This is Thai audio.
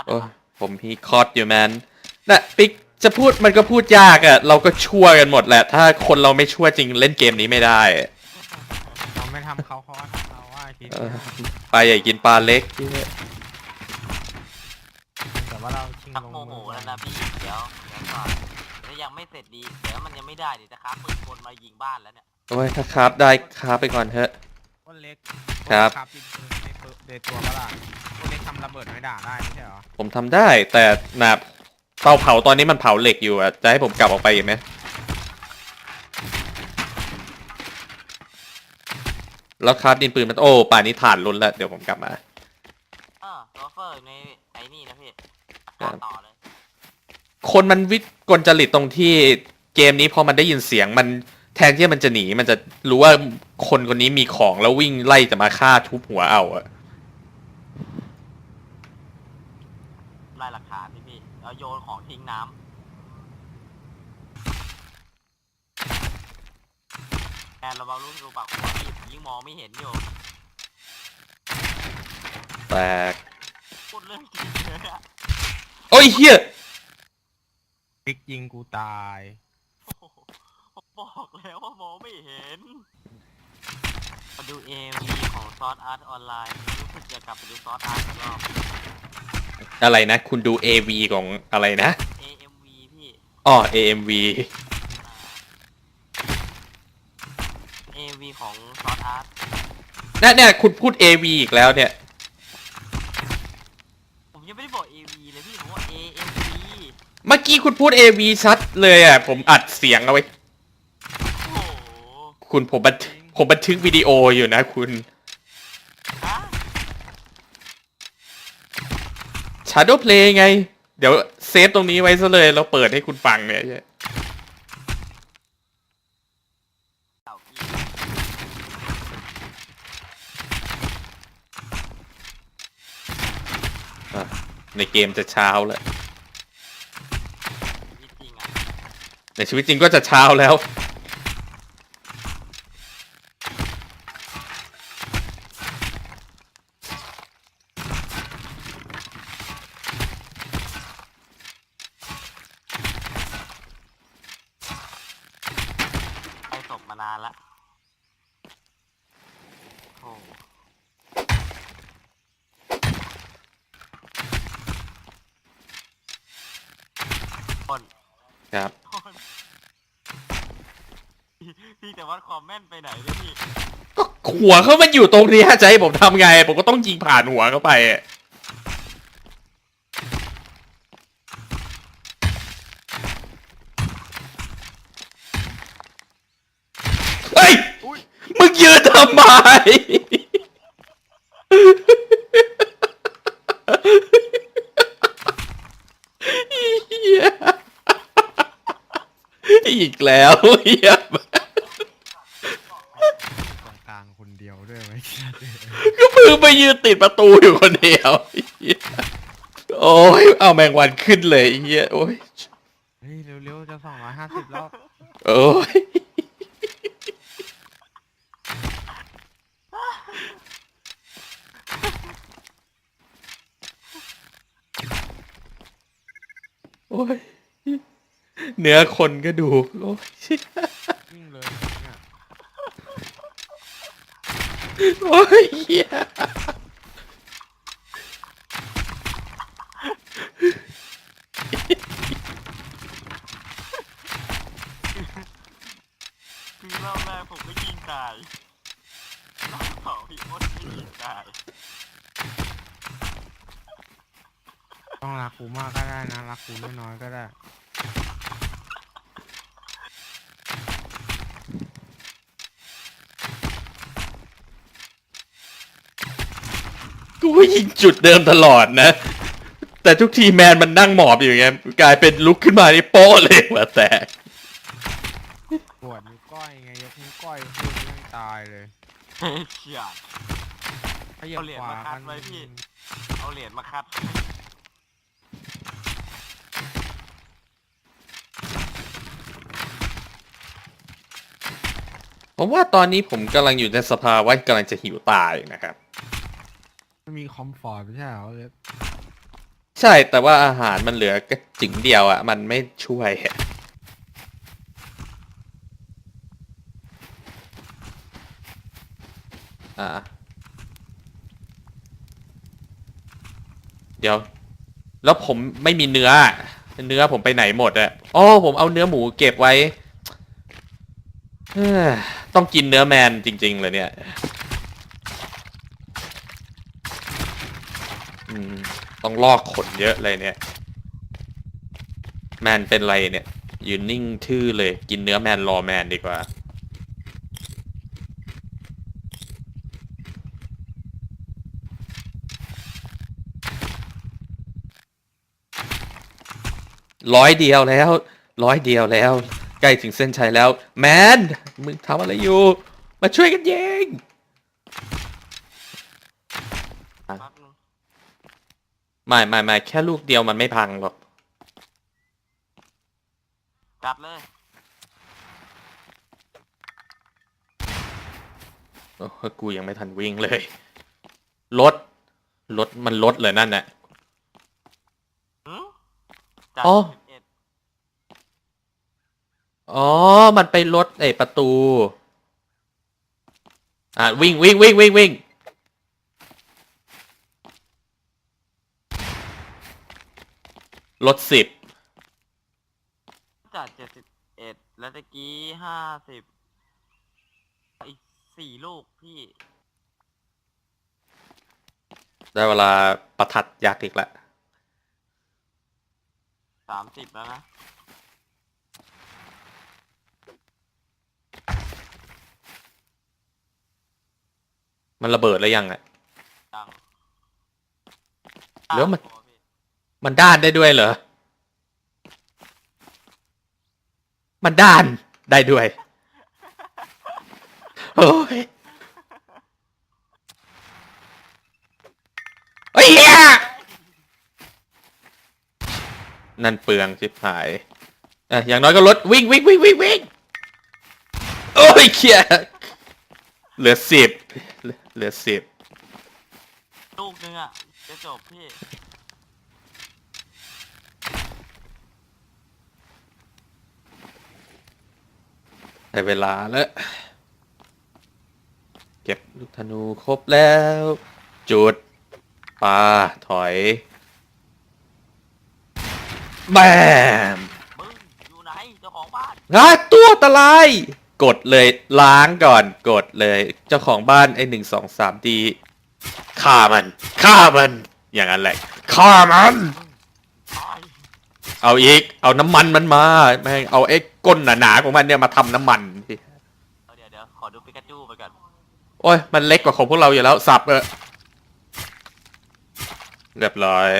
อัดโอ้ยผมมีคอร์ดอยู่แมนนะปิ๊กจะพูดมันก็พูดยากอะเราก็ชั่วกันหมดแหละ ถ้าคนเราไม่ชั่วจริงเล่นเกมนี้ไม่ได้เราไม่ทำเขาเขาก็ทำเราว่าคิดเออปลาใหญ่กินปลาเล็ก แต่ว่าเราชิงชักลงโมโหมือแล้วนะพี่เดี๋ยวเดี๋ยวก่อนเดี๋ยวยังไม่เสร็จดีเดี๋ยวมันยังไม่ได้เดี๋ยวจะค้าปืนกลมายิงบ้านแล้วเนี่ยโอ้ยถ้าคราฟได้คราฟไปก่อนเถอะ คนเล็กครับค รับดินปืนในปืนในตัวก็ล่ะคนเล็กทำระเบิดไม่ด่าได้ไม่ใช่เหรอผมทำได้แต่นะเตาเผาตอนนี้มันเผาเหล็กอยู่อะจะให้ผมกลับออกไปอีกไหมแล้วคราฟดินปืนมันโอ้ป่านนี้ฐานล้นแล้วเดี๋ยวผมกลับมา เออโรเฟอร์ในไอ้นี่นะพี่ครับ ต่อเลยคนมันวิกลจริตตรงที่เกมนี้พอมันได้ยินเสียงมันแทนที่มันจะหนีมันจะรู้ว่าคนคนนี้มีของแล้ววิ่งไล่จะมาฆ่าทุบหัวเอาอะ ไล่หลักฐานพี่พี่ แล้วโยนของทิ้งน้ำแอนเราเบาลูกดูปากหัวพี่ยิงมองไม่เห็นอยู่แตกพูดเรื่องจริงเลยอะโอ้ยเฮียปิ๊กยิงกูตาย โอ้โหผมบอกแล้วว่ามองไม่เห็นมาดูเอวีของซอสอาร์ตออนไลน์รู้สึกจะกลับไปดูซอสอาร์ตอีกรอบ อะไรนะ คุณดู AV ของอะไรนะ AMV พี่ อ๋อ AMV อ่า AV ของซอสอาร์ตเนี่ยเนี่ยคุณพูด AV อีกแล้วเนี่ย ผมยังไม่ได้บอก AV เลยพี่ผมว่า AMV เมื่อกี้คุณพูด AV ชัดเลยอะ ผมอัดเสียงเอาไว้ โอ้โหคุณผมบันทึกผมบันทึกวิดีโออยู่นะคุณ ฮะ Shadow Play ไง เดี๋ยวเซฟตรงนี้ไว้ซะเลยแล้วเปิดให้คุณฟังเนี่ยในเกมจะเช้าแล้วในชีวิตจริงก็จะเช้าแล้ว ศพมานานละโอ้โหคนครับ คนพี่พี่จะวัดความแม่นไปไหนเนี่ยพี่ก็หัวเขามันอยู่ตรงนี้จะให้ผมทำไง ผมก็ต้องยิงผ่านหัวเขาไปอะเฮ้ย มึงยืนทำ ไม เหี้ยอีกแล้วเหี้ยตรงกลางคนเดียวด้วยไหมก็เพิ่งไปยืนติดประตูอยู่คนเดียวเหี้ยโอ้ยเอาแมงวันขึ้นเลยเฮียโอ้ยเฮ้ยเร็วๆจะสองร้อยห้าสิบแล้วโอ้ย ยเนื้อคนก็ดูโอ้ยวิ่งเลยเนี่ยโอ้ยเหี้ยคือรอบแรกผมก็ยิงตายรอบสองพี่อ้นก็ยิงตาย ต้องรักกูมากก็ได้นะ รักกูน้อยๆก็ได้กูก็ยิงจุดเดิมตลอดนะ แต่ทุกทีแมนมันนั่งหมอบอยู่ไงกลายเป็นลุกขึ้นมานี่โป๊ะเลยหัวแตกปวดนิ้วก้อยไงยกนิ้วก้อยพูดไม่ตายเลยเฮ้ยเฉียดขยับเอาเหรียญขวามาคักัดนไว้พี่ เอาเหรียญมาคัด ผมว่าตอนนี้ผมกำลังอยู่ในสภาวะกำลังจะหิวตายนะครับ มันมีคอมฟอร์ตไม่ใช่เหรอเล็บใช่แต่ว่าอาหารมันเหลือก็จิ๋งเดียวอะ่ะ มันไม่ช่วยอะอ่าเดี๋ยว แล้วผมไม่มีเนื้อ เนื้อผมไปไหนหมดอะอ๋อผมเอาเนื้อหมูเก็บไว้เอ้อ ต้องกินเนื้อแมนจริง ๆ เลยเนี่ยอืมต้องลอกขนเยอะเลยเนี่ย แมนเป็นไรเนี่ย ยืนนิ่งทื่อเลย กินเนื้อแมนรอแมนดีกว่า ร้อยเดียวแล้ว ร้อยเดียวแล้ว ใกล้ถึงเส้นชัยแล้ว แมน มึงทำอะไรอยู่ มาช่วยกันยิงแป๊บนึงไม่ไม่ไม่แค่ลูกเดียวมันไม่พังหรอก จัดเลย โอ้โหกูยังไม่ทันวิ่งเลย รถ รถมันรถเลยนั่นน่ะหืมจัดอ๋อสิบเอ็ดอ๋อ มันไปรถไอประตู อะวิ่งวิ่งวิ่งวิ่งวิ่งรถสิบจัดเจ็ดสิบเอ็ดแล้วตะกี้ห้าสิบอีกสี่ลูกพี่ได้เวลาประทัดยักษ์อีกแล้วสามสิบแล้วนะ มันระเบิดแล้วยังอะดังแล้วมันสาตัวพี่มันด้านได้ด้วยเหรอ มันด้านได้ด้วย โอ้ยเฮ้ยเหี้ยนั่นเปลืองชิบหายอะอย่างน้อยก็ลดวิ่งวิ่งวิ่งวิ่งวิ่งโอ้ยเขี้ย เหลือสิบเหลือสิบลูกนึงอะ จะจบพี่ ได้เวลาแล้ว เก็บลูกธนูครบแล้ว จุดปาถอย แบมมึงอยู่ไหนเจ้าของบ้าน งาตัวตะไลาย กดเลยล้างก่อนกดเลย เจ้าของบ้านไอ้หนึ่งสองสามดีฆ่ามันฆ่ามัน อย่างนั้นแหละฆ่ามันตายเอาอีก เอาน้ำมันมันมาแม่งเอาไอ้ก้นหนาๆของมันเนี่ยมาทำน้ำมันเอาเดี๋ยวเดี๋ยวขอดูปิกาจูไปก่อนโอ้ยมันเล็กกว่าของพวกเราอยู่แล้วสับเออเรียบร้อย